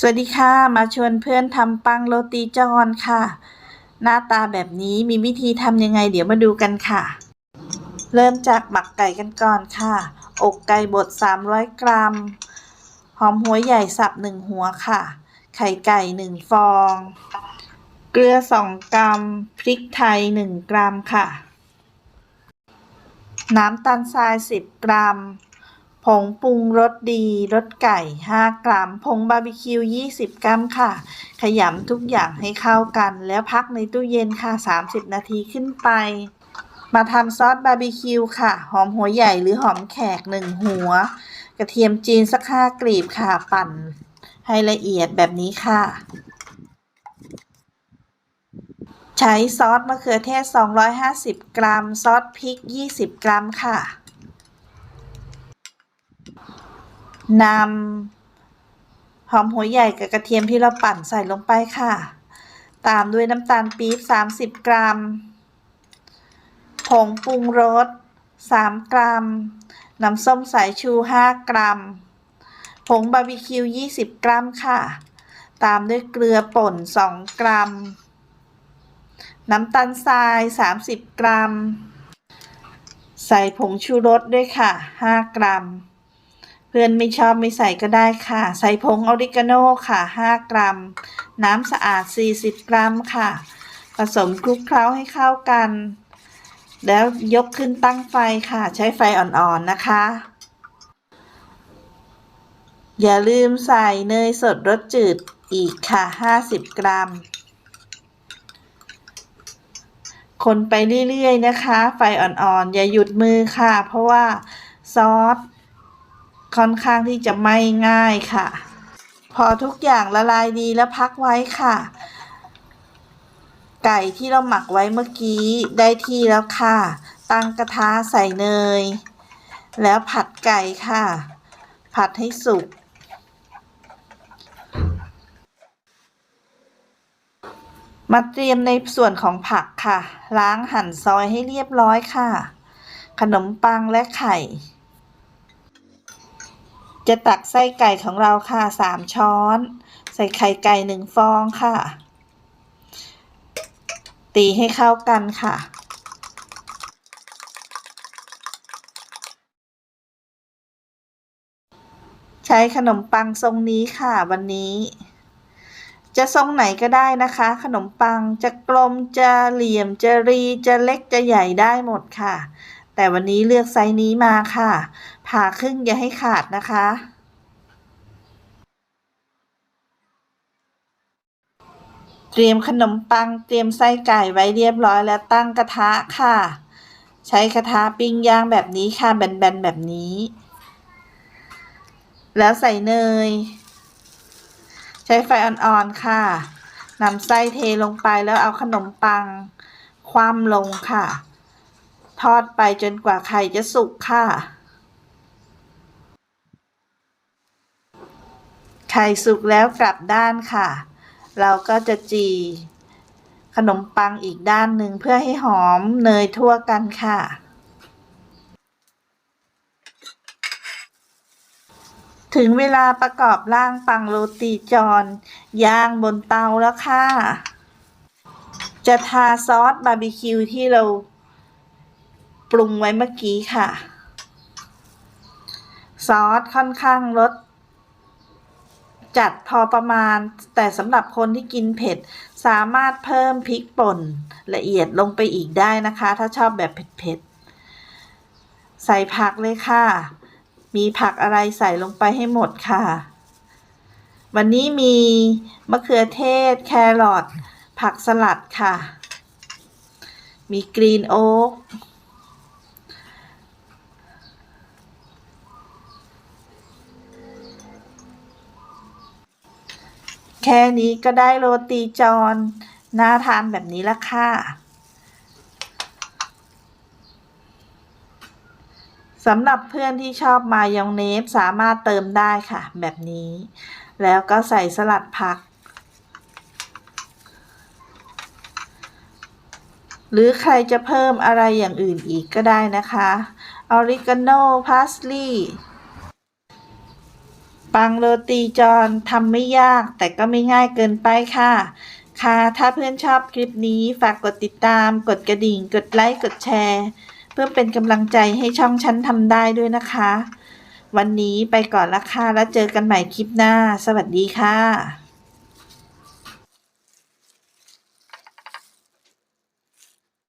สวัสดีค่ะ มาชวนเพื่อนทำปังโรตีจอนค่ะ หน้าตาแบบนี้มีวิธีทำยังไง เดี๋ยวมาดูกันค่ะ เริ่มจากหมักไก่กันก่อนค่ะ อกไก่บด 300 กรัม หอมหัวใหญ่สับ1หัวค่ะ ไข่ไก่1ฟอง เกลือ2กรัม พริกไทย1กรัมค่ะ น้ำตาลทราย10กรัม ผงปรุงรสดีรสไก่ 5 กรัม ผงบาร์บีคิว 20 กรัมค่ะ ขยำทุกอย่างให้เข้ากัน แล้วพักในตู้เย็นค่ะ 30 นาทีขึ้นไป มาทำซอสบาร์บีคิวค่ะ หอมหัวใหญ่หรือหอมแขก 1 หัว กระเทียมจีนสักห้ากลีบค่ะ ปั่นให้ละเอียดแบบนี้ค่ะ ใช้ซอสมะเขือเทศ 250 กรัม ซอสพริก 20 กรัมค่ะ นำหอมหัวใหญ่กับกระเทียมที่เราปั่นใส่ลงไปค่ะ ตามด้วยน้ำตาลปี๊บ 30 กรัม ผงปรุงรส 3 กรัม น้ำส้มสายชู 5 กรัม ผงบาร์บีคิว 20 กรัมค่ะ ตามด้วยเกลือป่น 2 กรัม น้ำตาลทราย 30 กรัม ใส่ผงชูรสด้วยค่ะ 5 กรัม พื่อนไม่ชอบไม่ใส่ก็ได้ค่ะ ใส่ผงออริกาโน่ค่ะ 5 กรัม น้ำสะอาด 40 กรัมค่ะ ผสมคลุกเคล้าให้เข้ากัน แล้วยกขึ้นตั้งไฟค่ะ ใช้ไฟอ่อนๆนะคะ อย่าลืมใส่เนยสดรสจืดอีกค่ะ 50 กรัม คนไปเรื่อยๆนะคะ ไฟอ่อนๆ อย่าหยุดมือค่ะ เพราะว่าซอส ค่อนข้างที่จะไม่ง่ายค่ะ พอทุกอย่างละลายดีแล้วพักไว้ค่ะ ไก่ที่เราหมักไว้เมื่อกี้ได้ที่แล้วค่ะ ตั้งกระทะใส่เนย แล้วผัดไก่ค่ะ ผัดให้สุกมาเตรียมในส่วนของผักค่ะ ล้างหั่นซอยให้เรียบร้อยค่ะ ขนมปังและไข่ จะตักไส้ไก่ของเราค่ะสามช้อน ใส่ไข่ไก่หนึ่งฟองค่ะ ตีให้เข้ากันค่ะ ใช้ขนมปังทรงนี้ค่ะวันนี้ จะทรงไหนก็ได้นะคะ ขนมปังจะกลมจะเหลี่ยมจะรีจะเล็กจะใหญ่ได้หมดค่ะ แต่วันนี้เลือกไซส์นี้มาค่ะ ผ่าครึ่งอย่าให้ขาดนะคะ เตรียมขนมปังเตรียมไส้ไก่ไว้เรียบร้อยแล้วตั้งกระทะค่ะ ใช้กระทะปิ้งย่างแบบนี้ค่ะแบนๆแบบนี้ แล้วใส่เนย ใช้ไฟอ่อนๆค่ะนำไส้เทลงไปแล้วเอาขนมปัง คว่ำลงค่ะ ทอดไปจนกว่าไข่จะสุกค่ะ ไข่สุกแล้วกลับด้านค่ะ เราก็จะจีขนมปังอีกด้านหนึ่งเพื่อให้หอมเนยทั่วกันค่ะ ถึงเวลาประกอบร่างปังโรตีจอนย่างบนเตาแล้วค่ะ จะทาซอสบาร์บีคิวที่เรา ปรุงไว้เมื่อกี้ค่ะ ซอสค่อนข้างรสจัดพอประมาณ แต่สำหรับคนที่กินเผ็ด สามารถเพิ่มพริกป่นละเอียดลงไปอีกได้นะคะ ถ้าชอบแบบเผ็ดๆ ใส่ผักเลยค่ะ มีผักอะไรใส่ลงไปให้หมดค่ะ วันนี้มีมะเขือเทศ แครอทผักสลัดค่ะ มีกรีนโอ๊ก แค่นี้ก็ได้โรตีจอนน่าทานแบบนี้ละค่ะสำหรับเพื่อนที่ชอบมายองเนสสามารถเติมได้ค่ะ แบบนี้ แล้วก็ใส่สลัดผัก หรือใครจะเพิ่มอะไรอย่างอื่นอีกก็ได้นะคะออริกาโนพาสลีย์ ปังโรตีจอนทำไม่ยากแต่ก็ไม่ง่ายเกินไปค่ะ ค่ะ ถ้าเพื่อนชอบคลิปนี้ฝากกดติดตาม กดกระดิ่ง กดไลค์ กดแชร์ เพื่อเป็นกำลังใจให้ช่องฉันทำได้ด้วยนะคะ วันนี้ไปก่อนละค่ะแล้วเจอกันใหม่คลิปหน้า สวัสดีค่ะ